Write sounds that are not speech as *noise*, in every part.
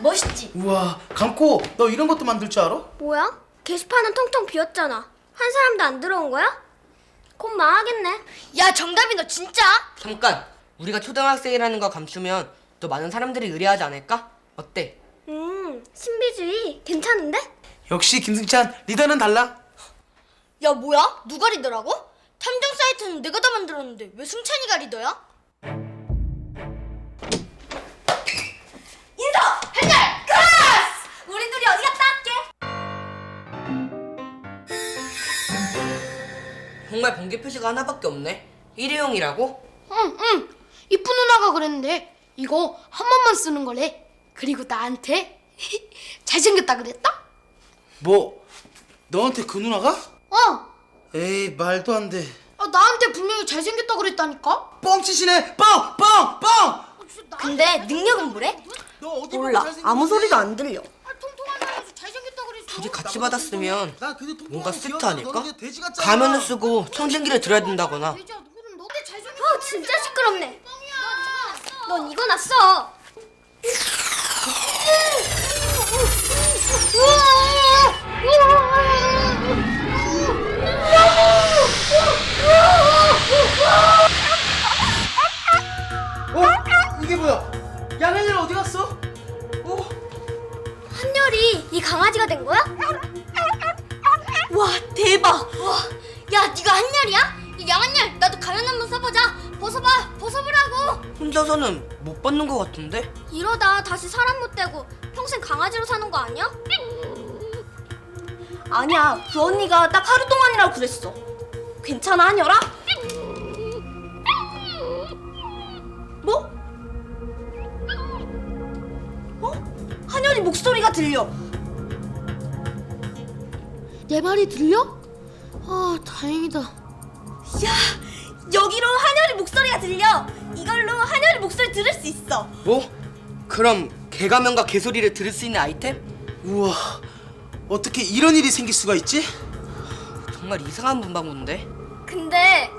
멋있지? 우와 감고 너 이런 것도 만들 줄 알아? 뭐야? 게시판은 텅텅 비었잖아. 한 사람도 안 들어온 거야? 곧 망하겠네. 야 정답이 너 진짜? 잠깐 우리가 초등학생이라는 거 감추면 또 많은 사람들이 의뢰하지 않을까? 어때? 음, 신비주의 괜찮은데? 역시 김승찬 리더는 달라 야 뭐야? 누가 리더라고? 탐정 사이트는 내가 다 만들었는데 왜 승찬이가 리더야? 정말 번개 표시가 하나밖에 없네 일회용이라고? 응, 응. 이쁜 누나가 그랬는데 이거 한 번만 쓰는 거래. 그리고 나한테 *laughs* 잘생겼다 그랬다? 뭐 너한테 그 누나가? 어. 에이 말도 안 돼 아, 나한테 분명히 잘생겼다 그랬다니까. 뻥치시네 뻥! 뻥! 뻥! 근데 능력은 뭐래? 너 어디 몰라 아무 소리도 안 들려 둘이 같이 받았으면 뭔가 거 스트. 아닐까? 가면을 쓰고 청진기를 들어야 된다거나. 어, 진짜 시끄럽네. 넌 이거 났어. 어? 이게 혼자서는 못 받는 것 같은데? 이러다 다시 사람 못 되고 평생 강아지로 사는 거 아니야? 아니야 그 언니가 딱 하루 동안이라고 그랬어 괜찮아 한열아? 뭐? 어? 한열이 목소리가 들려 내 말이 들려? 아, 다행이다. 야 여기로 한열이 목소리가 들려 이걸로 한열이 목소리 들을 수 있어 뭐? 그럼 개가면과 개소리를 들을 수 있는 아이템? 우와 어떻게 이런 일이 생길 수가 있지? 정말 이상한 문방구인데? 근데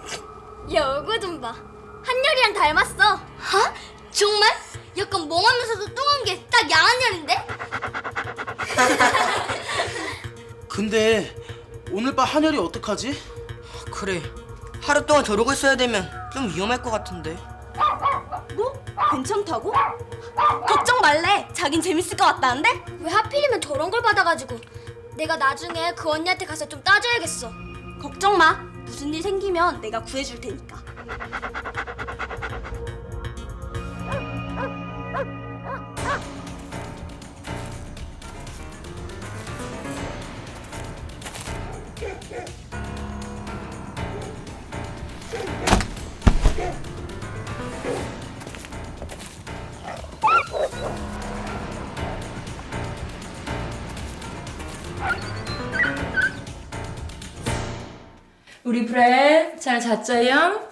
얘 얼굴 좀 봐. 한열이랑 닮았어. 어? 정말? 약간 멍하면서도 뚱한 게 딱 양한열인데? *laughs* 근데 오늘 밤 한열이 어떡하지? 그래 하루 동안 저러고 있어야 되면 좀 위험할 것 같은데 뭐? 괜찮다고? 걱정 말래 자긴 재밌을 것 같다는데? 왜 하필이면 저런 걸 받아가지고. 내가 나중에 그 언니한테 가서 좀 따져야겠어. 걱정 마 무슨 일 생기면 내가 구해줄 테니까 우리 브렛 잘 잤죠요?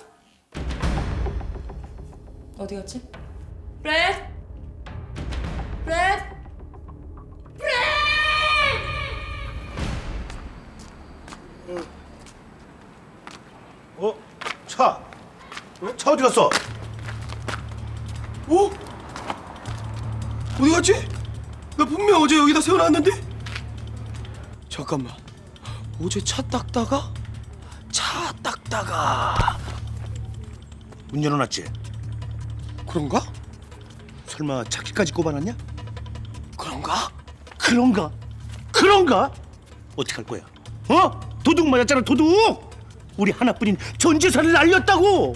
어디 갔지? 브렛? 브렛? 어? 차! 어? 차 어디 갔어? 어? 어디 갔지? 나 분명 어제 여기다 세워놨는데? 잠깐만 어제 차 닦다가? 차 닦다가 문 열어놨지? 그런가? 설마 차키까지 꼽아놨냐? 그런가? 그런가? 그런가? 어떡할 거야? 어? 도둑 맞았잖아 도둑! 우리 하나뿐인 전 재산을 날렸다고.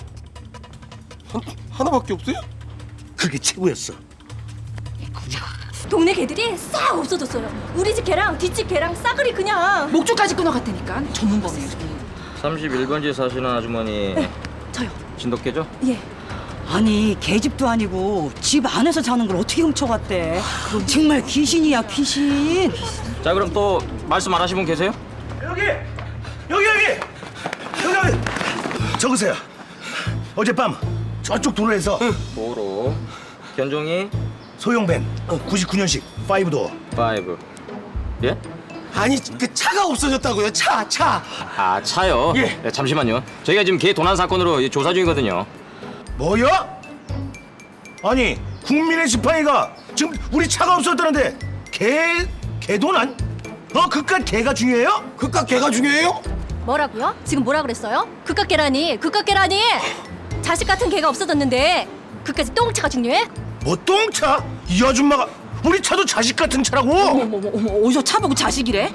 하나, 밖에 없어요? 그게 최고였어. 동네 개들이 싹 없어졌어요 우리 집 개랑 뒷집 개랑 싸그리 그냥 목줄까지 끊어갔다니까 전문범이에요 31번지에 사시는 아주머니 *laughs* 저요 진돗개죠? 예 아니 계집도 아니고 집 안에서 자는 걸 어떻게 훔쳐갔대? 정말 귀신이야 귀신. 자 그럼 또 말씀 안 하신 분 계세요? 여기, 여기, 여기, 여기, 여기. 적으세요. 어젯밤 저쪽 도로에서 도로 견종이 소형밴 99년식 5도어. 5 예? 아니 그 차가 없어졌다고요. 차, 차. 아 차요? 예. 네, 잠시만요 저희가 지금 개 도난 사건으로 이 조사 중이거든요 뭐야? 아니 국민의 지팡이가 지금 우리 차가 없었다는데 개 개도난? 어 그깟 개가 중요해요? 그깟 개가 중요해요? 뭐라고요? 지금 뭐라 그랬어요? 그깟 계란이 그깟 계란이 자식 같은 개가 없어졌는데 그까지 똥차가 중요해? 뭐 똥차? 이 아줌마가 우리 차도 자식 같은 차라고. 어머 어머 어머 어디서 차 보고 자식이래?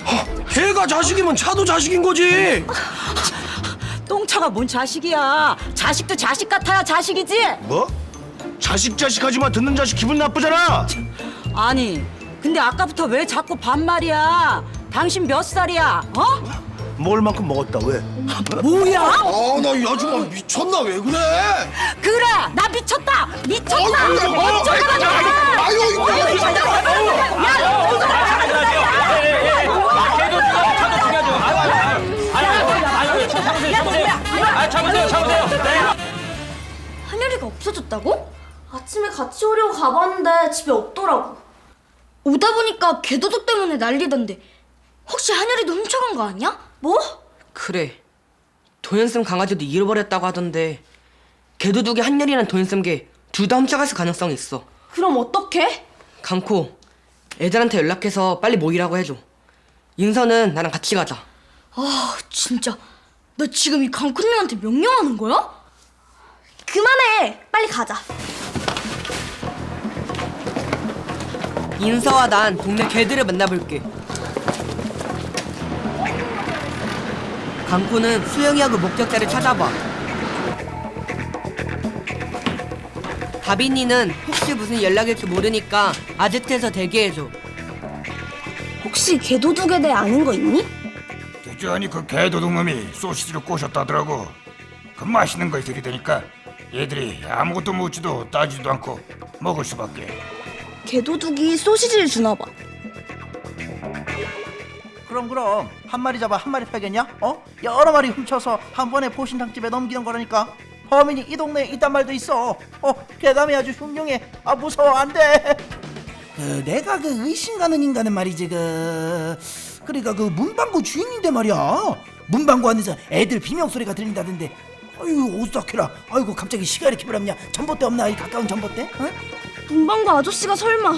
개가 자식이면 차도 자식인 거지. 똥차가 뭔 자식이야? 자식도 자식 같아야 자식이지. 뭐? 자식 자식 하지만 듣는 자식 기분 나쁘잖아. 아니 근데 아까부터 왜 자꾸 반말이야? 당신 몇 살이야? 어? 먹을 만큼 먹었다 왜? 뭐야? 아, 나 이 아줌마 미쳤나 왜 그래? 그래 나 미쳤다 미쳤다 아유, 미쳤다 아유, 이거. 개도 중요하고 차도 중요하죠. 아유, 아유, 아유, 아유, 참으세요, 참으세요. 아, 참으세요, 참으세요. 한열이가 없어졌다고? 아침에 같이 오려고 가봤는데 집에 없더라고. 오다 보니까 개도둑 때문에 난리던데. 혹시 한열이도 훔쳐간 거 아니야? 뭐? 그래. 도연쌤 강아지도 잃어버렸다고 하던데 개도둑이 한열이랑 도연쌤 개둘 다 훔쳐갔을 가능성이 있어. 그럼 어떡해? 강코, 애들한테 연락해서 빨리 모이라고 해줘. 인서는 나랑 같이 가자. 아 진짜 너 지금 이 강쿤님한테 명령하는 거야? 그만해 빨리 가자 인서와 난 동네 개들을 만나볼게. 강코는 수영이하고 목격자를 찾아봐. 다빈이는 혹시 무슨 연락일지 모르니까 아지트에서 대기해줘. 혹시 개도둑에 대해 아는 거 있니? 듣자니 그 개도둑놈이 소시지를 꼬셨다더라고. 그 맛있는 거 들이대니까 얘들이 아무것도 묻지도 따지도 않고 먹을 수밖에. 개도둑이 소시지를 주나 봐 그럼 그럼 한 마리 잡아 한 마리 팔겠냐? 어? 여러 마리 훔쳐서 한 번에 보신탕집에 넘기는 거라니까. 범인이 이 동네에 있단 말도 있어. 어, 개담이 아주 흉흉해. 아 무서워 안 돼. 그 내가 그 의심 가는 인간은 말이지 그 그러니까 그 문방구 주인인데 말이야. 문방구 안에서 애들 비명 소리가 들린다던데. 아유 오싹해라. 아이고 갑자기 시가 이렇게 불었냐? 전봇대 없나? 이 가까운 전봇대? 어? 문방구 아저씨가 설마